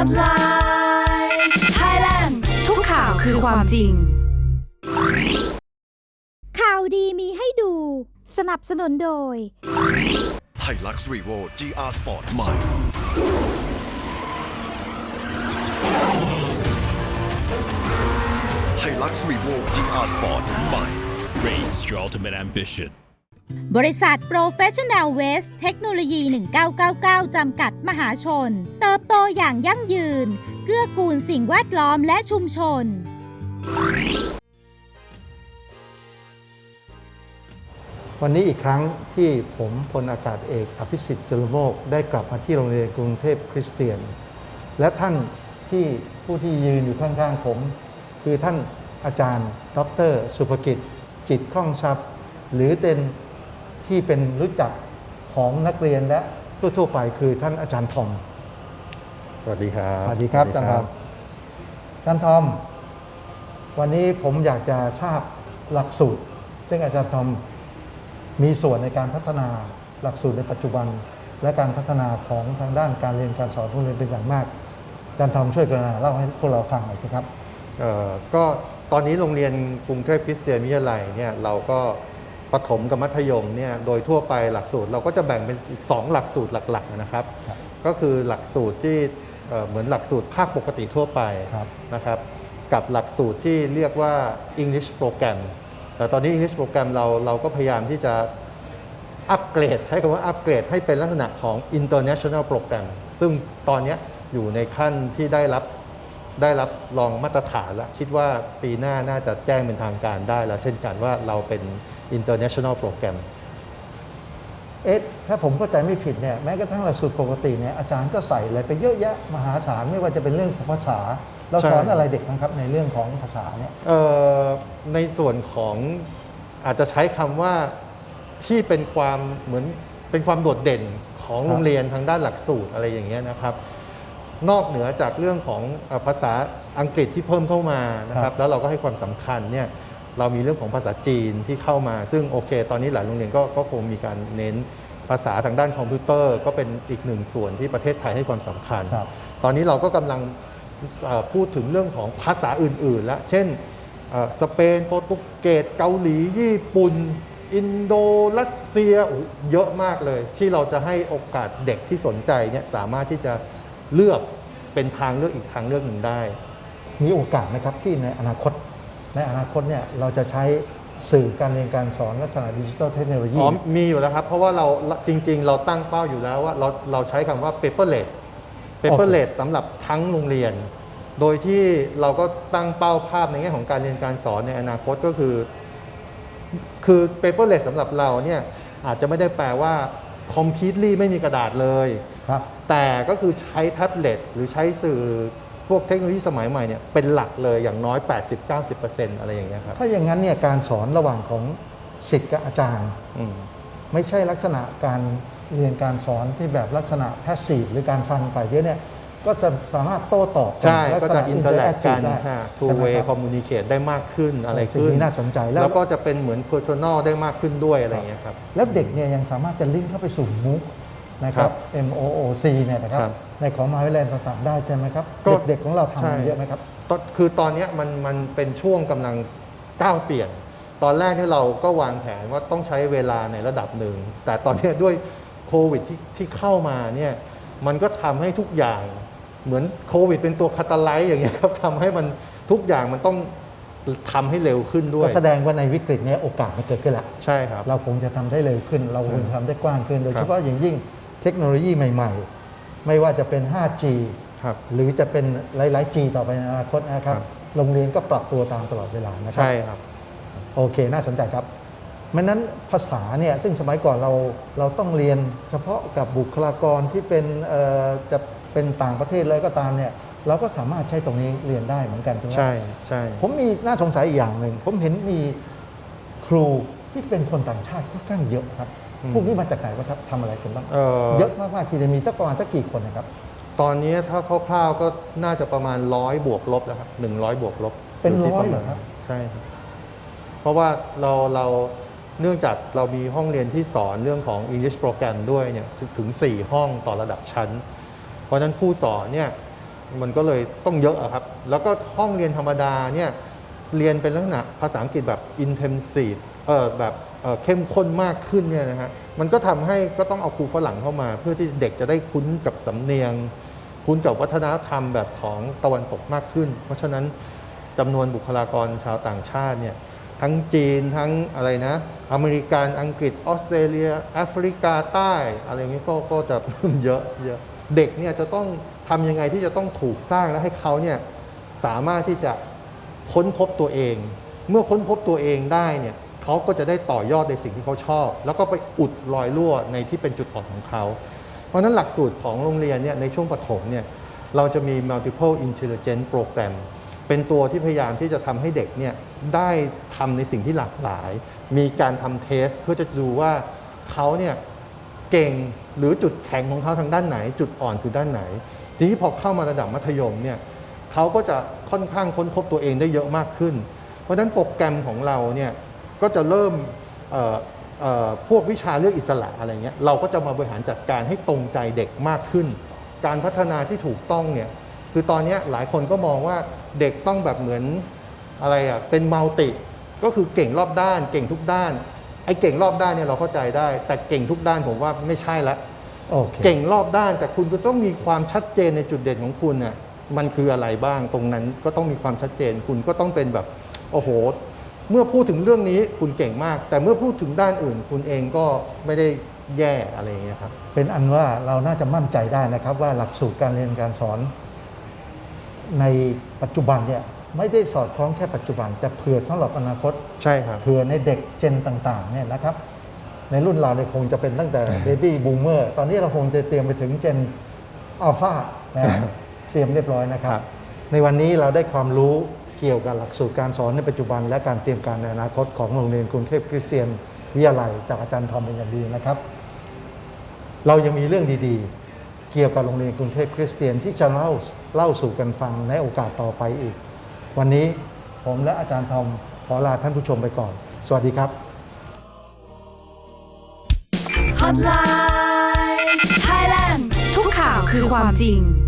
Spotlight Thailand ทุกข่าวคือความจริง ข่าวดีมีให้ดู สนับสนุนโดยไฮลักซ์รีโว GR Sport ใหม่ไฮลักซ์รีโว GR Sport ใหม่ Race your ultimate ambition. บริษัท Professional Waste เทคโนโลยี 1999 จำกัดมหาชน เติบโตอย่างยั่งยืน เกื้อกูลสิ่งแวดล้อมและชุมชน วันนี้อีกครั้งที่ผมพลอากาศเอกอภิสิทธิ์จุลโมก ได้กลับมาที่โรงเรียนกรุงเทพคริสเตียน และท่านที่ผู้ที่ยืนอยู่ข้างๆผม คือท่านอาจารย์ ดร สุภกิจ จิตคล่องทรัพย์ หรือเป็น ที่เป็นรู้จักของนักเรียนและทั่วๆไปคือท่านอาจารย์ทอมสวัสดีครับสวัสดีครับอาจารย์ทอมอาจารย์ทอม วันนี้ผมอยากจะทราบหลักสูตร ซึ่งอาจารย์ทอมมีส่วนในการพัฒนาหลักสูตรในปัจจุบัน และการพัฒนาของทางด้านการเรียนการสอนโรงเรียนเป็นอย่างมากอาจารย์ทอมช่วยกรุณาเล่าให้พวกเราฟังหน่อยสิครับเอ่อก็ตอนนี้โรงเรียนกรุงเทพคริสเตียนวิทยาลัยเนี่ยเราก็ ประถมกับมัธยมเนี่ยโดยทั่วไปหลักสูตรเราก็จะแบ่งเป็นอีกสองหลักสูตรหลักๆนะครับครับก็คือหลักสูตรที่เอ่อเหมือนหลักสูตรภาคปกติทั่วไปครับนะครับ กับหลักสูตรที่เรียกว่า English Program แต่ตอนนี้ English Program เราเราก็พยายามที่จะอัปเกรด ใช้คำว่าอัปเกรดให้เป็นลักษณะของ International Program ซึ่งตอนเนี้ยอยู่ในขั้นที่ได้รับได้รับรองมาตรฐานแล้ว คิดว่าปีหน้าน่าจะแจ้งเป็นทางการได้แล้ว เช่นกันว่าเราเป็น international program เอ๊ะถ้าผมเข้าใจไม่ผิดเนี่ยแม้กระทั่งหลักสูตรปกติเนี่ยอาจารย์ก็ใส่อะไรไปเยอะแยะมหาศาลไม่ว่าจะเป็นเรื่องของภาษา เราสอนอะไรเด็กบ้างครับในเรื่องของภาษาเนี่ยในส่วนของอาจจะใช้คำว่าที่เป็นความเหมือนเป็นความโดดเด่นของโรงเรียนทางด้านหลักสูตรอะไรอย่างเงี้ยนะครับ นอกเหนือจากเรื่องของภาษาอังกฤษที่เพิ่มเข้ามานะครับ แล้วเราก็ให้ความสำคัญเนี่ย เรามีเรื่องของภาษาจีนที่เข้ามาซึ่งโอเค ตอนนี้หลายโรงเรียนก็ก็คงมีการเน้นภาษาทางด้านคอมพิวเตอร์ ก็เป็นอีกหนึ่งส่วนที่ประเทศไทยให้ความสำคัญครับตอนนี้เราก็กำลังเอ่อพูดถึงเรื่องของภาษาอื่นๆ แล้วเช่นเอ่อสเปนโปรตุเกสเกาหลีญี่ปุ่น อินโดรัสเซียโอ้โหเยอะมากเลย ที่เราจะให้โอกาสเด็กที่สนใจเนี่ยสามารถที่จะเลือกเป็นทางเลือกอีกทางเลือกหนึ่งได้ มีโอกาสไหมครับที่ในอนาคต ในอนาคตเนี่ยเราจะใช้สื่อการเรียนการสอนลักษณะดิจิทัลเทคโนโลยี อ๋อมีอยู่แล้วครับ เพราะว่าเราจริง ๆ เราตั้งเป้าอยู่แล้วว่าเราเราใช้คำว่า paperless paperless สำหรับทั้งโรงเรียน โดยที่เราก็ตั้งเป้าภาพในแง่ของการเรียนการสอนในอนาคตก็คือ คือ paperless สำหรับเราเนี่ยอาจจะไม่ได้แปลว่า completely ไม่มีกระดาษเลย ครับ แต่ก็คือใช้แท็บเล็ตหรือใช้สื่อ พวกเทคโนโลยีสมัยใหม่เนี่ยเป็นหลักเลยอย่างน้อย 80-90%อะไรอย่างเงี้ยครับถ้าอย่างนั้นเนี่ยการสอนระหว่างของศิษย์กับอาจารย์ อืม ไม่ใช่ลักษณะการเรียนการสอนที่แบบลักษณะแพสซีฟหรือการฟังฝ่ายเดียวเนี่ยก็จะสามารถโต้ตอบใช่ลัก็ษจะณอินเตอร์แลกกันได้ฮะใช่ two ไหม way ครับ communicate ได้มากขึ้นอะไรสิ่งขึ้น นี้น่าสนใจแล้วแล้วก็จะเป็นเหมือน personal ได้มากขึ้นด้วยอะไรอย่างเงี้ยครับ แล้วเด็กเนี่ยยังสามารถจะลิงก์เข้าไปสู่มุก นะครับครับ MOOC เนี่ยนะครับครับในของมหาวิทยาลัยต่างๆได้ใช่ไหมครับ ก็เด็กๆของเราทำใช่มันเยอะไหมครับ ตอนคือตอนเนี้ยมันมันเป็นช่วงกำลังก้าวเปลี่ยน ตอนแรกเนี่ยเราก็วางแผนว่าต้องใช้เวลาในระดับหนึ่ง แต่ตอนเนี้ยด้วยโควิดที่ที่เข้ามาเนี่ยมันก็ทำให้ทุกอย่างเหมือนโควิดเป็นตัวคาตาไลซ์อย่างเงี้ยครับทำให้มันทุกอย่างมันต้องทำให้เร็วขึ้นด้วก็ย แสดงว่าในวิกฤตเนี้โอกาสมันเกิดขึ้นละ ใช่ครับ เราคงจะทำได้เร็วขึ้น เราคงจะทำได้กว้างขึ้น โดยครับเฉพาะอย่างยิ่ง เทคโนโลยีใหม่ ๆ ไม่ว่าจะเป็น 5G ครับ หรือจะเป็นหลายๆ G ต่อไปในอนาคตนะครับ ครับ โรงเรียนก็ปรับตัวตามตลอดเวลานะครัใช่ครับ โอเค น่าสนใจครับมันนั้นภาษาเนี่ย ซึ่งสมัยก่อนเราเราต้องเรียนเฉพาะกับบุคลากรที่เป็นเอ่อจะเป็นต่างประเทศเลยก็ตามเนี่ย เราก็สามารถใช้ตรงนี้เรียนได้เหมือนกันใช่ไหมใช่ใช่ ผมมีน่าสงสัยอีกอย่างหนึ่ง ผมเห็นมีครูที่เป็นคนต่างชาติค่อนข้างเยอะครับ พวกนี้มาจากไหนวะครับทำอะไรกันบ้างเอ่อ เยอะมากๆทีเดียวมีสักประมาณสักกี่คนนะครับ ตอนนี้ถ้าคร่าวๆก็น่าจะประมาณร้อยบวกลบแล้วครับหนึ่งร้อยบวกลบเป็นที่ร้อยปะเหรมาอณครับ ใช่ครับ เพราะว่าเราเราเนื่องจากเรามีห้องเรียนที่สอนเรื่องของ English Program ด้วยเนี่ยถึงถึง 4 ห้องต่อระดับชั้น เพราะฉะนั้นผู้สอนเนี่ยมันก็เลยต้องเยอะอะครับ แล้วก็ห้องเรียนธรรมดาเนี่ยเรียนเป็นลักษณะภาษาอังกฤษแบบ intensive เออแบบ เข้มข้นมากขึ้นเนี่ยนะฮะมันก็ทำให้ก็ต้องเอาครูฝรั่งเข้ามา เพื่อที่เด็กจะได้คุ้นกับสำเนียง คุ้นกับวัฒนธรรมแบบของตะวันตกมากขึ้น เพราะฉะนั้นจำนวนบุคลากรชาวต่างชาติเนี่ยทั้งจีนทั้งอะไรนะ อเมริกันอังกฤษออสเตรเลียแอฟริกาใต้ อะไรอย่างนี้ก็ก็จะเยอะเยอะเด็กเนี่ยจะต้องทำยังไงที่จะต้องถูกสร้างและให้เขาเนี่ยสามารถที่จะค้นพบตัวเอง เมื่อค้นพบตัวเองได้เนี่ย เขาก็จะได้ต่อยอดในสิ่งที่เขาชอบ แล้วก็ไปอุดรอยรั่วในที่เป็นจุดอ่อนของเขา เพราะฉะนั้นหลักสูตรของโรงเรียนเนี่ยในช่วงประถมเนี่ยเราจะมี multiple intelligence program เป็นตัวที่พยายามที่จะทำให้เด็กเนี่ยได้ทำในสิ่งที่หลากหลาย มีการทำเทสเพื่อจะดูว่าเขาเนี่ยเก่งหรือจุดแข็งของเขาทางด้านไหน จุดอ่อนคือด้านไหน ทีนี้พอเข้ามาระดับมัธยมเนี่ยเขาก็จะค่อนข้างค้นพบตัวเองได้เยอะมากขึ้น เพราะฉะนั้นโปรแกรมของเราเนี่ย ก็จะเริ่มเอ่อเอ่อพวกวิชาเลือกอิสระอะไรเงี้ยเราก็จะมาบริหารจัดการให้ตรงใจเด็กมากขึ้น การพัฒนาที่ถูกต้องเนี่ยคือตอนเนี้ยหลายคนก็มองว่าเด็กต้องแบบเหมือนอะไรอะเป็นมัลติก็คือเก่งรอบด้าน เก่งทุกด้านไอ้เก่งรอบด้านเนี่ยเราเข้าใจได้ แต่เก่งทุกด้านผมว่าไม่ใช่ละโอเคเก่งรอบด้านแต่คุณก็ต้องมีความชัดเจนในจุดเด่นของคุณน่ะมันคืออะไรบ้างตรงนั้นก็ต้องมีความชัดเจนคุณก็ต้องเป็นแบบโอ้โห เมื่อพูดถึงเรื่องนี้คุณเก่งมาก แต่เมื่อพูดถึงด้านอื่น คุณเองก็ไม่ได้แย่อะไรอย่างเงี้ยครับเป็นอันว่าเราน่าจะมั่นใจได้นะครับ ว่าหลักสูตรการเรียนการสอน ในปัจจุบันเนี่ยไม่ได้สอดคล้องแค่ปัจจุบัน แต่เผื่อสำหรับอนาคตใช่ครับ เผื่อในเด็กเจนต่างๆเนี่ยนะครับ ในรุ่นเราเนี่ยคงจะเป็นตั้งแต่เบบี้บูมเมอร์ตอนนี้เราคงจะเตรียมไปถึงเจนอัลฟานะเตรียมเรียบร้อยนะครับ ในวันนี้เราได้ความรู้ เกี่ยวกับหลักสูตรการสอนในปัจจุบัน และการเตรียมการในอนาคตของโรงเรียนกรุงเทพคริสเตียนวิทยาลัยจากอาจารย์ทอมเป็นอย่างดีนะครับ เรายังมีเรื่องดีๆ เกี่ยวกับโรงเรียนกรุงเทพคริสเตียนที่จะเล่าเล่าสู่กันฟังในโอกาสต่อไปอีก วันนี้ผมและอาจารย์ทอมขอลาท่านผู้ชมไปก่อน สวัสดีครับ Hotline Thailand ทุกข่าวคือความจริง